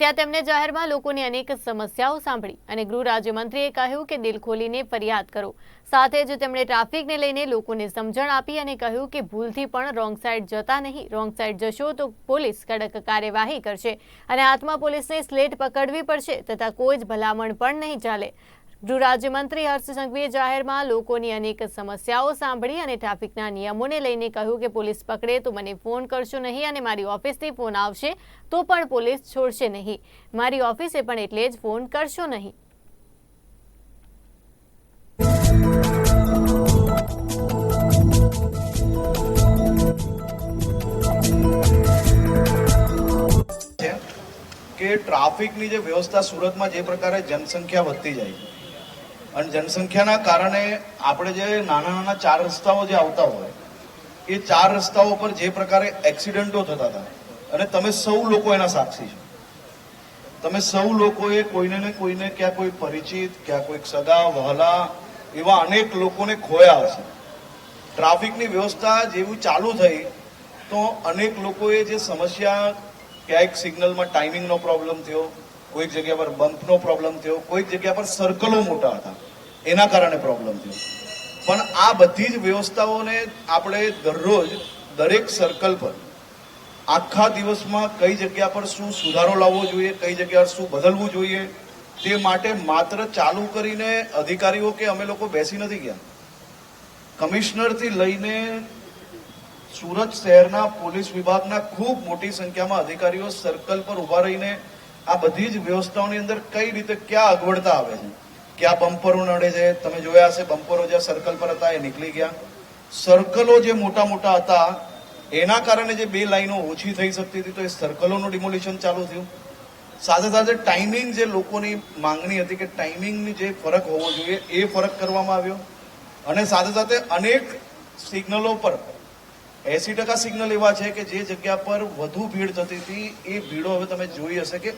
ત્યાં તેમણે જાહેરમાં લોકોની અનેક સમસ્યાઓ સાંભળી અને ગૃહ રાજ્યમંત્રીએ કહ્યું કે દિલ ખોલીને ફરિયાદ કરો. સાથે જ તેમણે ટ્રાફિકને લઈને લોકોને સમજણ આપી અને કહ્યું કે ભૂલથી પણ રોંગ સાઈડ જતા નહીં, રોંગ સાઈડ જશો તો પોલીસ કડક કાર્યવાહી કરશે અને હાથમાં પોલીસને સ્લેટ પકડવી પડશે તથા કોઈ જ ભલામણ પણ નહીં ચાલે. ગૃહ રાજ્યમંત્રી હર્ષ સંઘવીએ જાહેરમાં લોકોની અનેક સમસ્યાઓ સાંભળી અને ટ્રાફિકના નિયમોને લઈને કહ્યું કે પોલીસ પકડે તો મને ફોન કરશો નહીં અને મારી ઓફિસથી ફોન આવશે તો પણ પોલીસ છોડશે નહીં. મારી ઓફિસે પણ એટલે જ ફોન કરશો નહીં. કે ટ્રાફિકની જે વ્યવસ્થા સુરતમાં જે પ્રકારે જનસંખ્યા વધતી જાય છે અને જનસંખ્યાના કારણે આપણે જે નાના નાના ચાર રસ્તાઓ જે આવતા હોય, એ ચાર રસ્તાઓ પર જે પ્રકારે એક્સિડન્ટો થતા હતા, અને તમે સૌ લોકો એના સાક્ષી છો. તમે સૌ લોકોએ કોઈને ને કોઈને ક્યાં કોઈ પરિચિત, ક્યાં કોઈક સગા, વહલા, એવા અનેક લોકોને ખોયા હશે. ટ્રાફિકની વ્યવસ્થા જેવું ચાલુ થઈ, તો અનેક લોકોએ જે સમસ્યા, ક્યાંક સિગ્નલમાં ટાઈમિંગનો પ્રોબ્લેમ થયો કોઈક જગ્યા પર બમ્પનો પ્રોબ્લેમ થયો, કોઈક જગ્યા પર સર્કલો મોટા હતા. એના કારણે પ્રોબ્લેમ થયો. પણ આ બધી જ વ્યવસ્થાઓને આપણે દરરોજ દરેક સર્કલ પર આખા દિવસમાં કઈ જગ્યા પર શું સુધારો લાવવો જોઈએ, કઈ જગ્યા પર શું બદલવું જોઈએ, તે માટે માત્ર ચાલુ કરીને અધિકારીઓ કે અમે લોકો બેસી નથી ગયા. કમિશનરથી લઈને સુરત શહેરના પોલીસ વિભાગના ખૂબ મોટી સંખ્યામાં અધિકારીઓ સર્કલ પર ઊભા રહીને આ બધી જ વ્યવસ્થાઓની અંદર કઈ રીતે ક્યાં અગવડતા આવે છે? ક્યાં બમ્પરો નડે છે? તમે જોયા હશે, બમ્પરો જે સર્કલ પર હતા, એ નીકળી ગયા. સર્કલો જે મોટા મોટા હતા, એના કારણે જે બે લાઈનો ઓછી થઈ શકતી હતી, તો એ સર્કલોનું ડિમોલિશન ચાલુ થયું. સાથે સાથે ટાઈમિંગ જે લોકોની માંગણી હતી કે ટાઈમિંગની જે ફરક હોવો જોઈએ, એ ફરક કરવામાં આવ્યો. અને સાથે સાથે અનેક સિગ્નલો પર એસી ટકા સિગ્નલ એવા છે કે જે જગ્યા પર વધુ ભીડ થતી હતી, એ ભીડો હવે તમે જોઈ હશે કે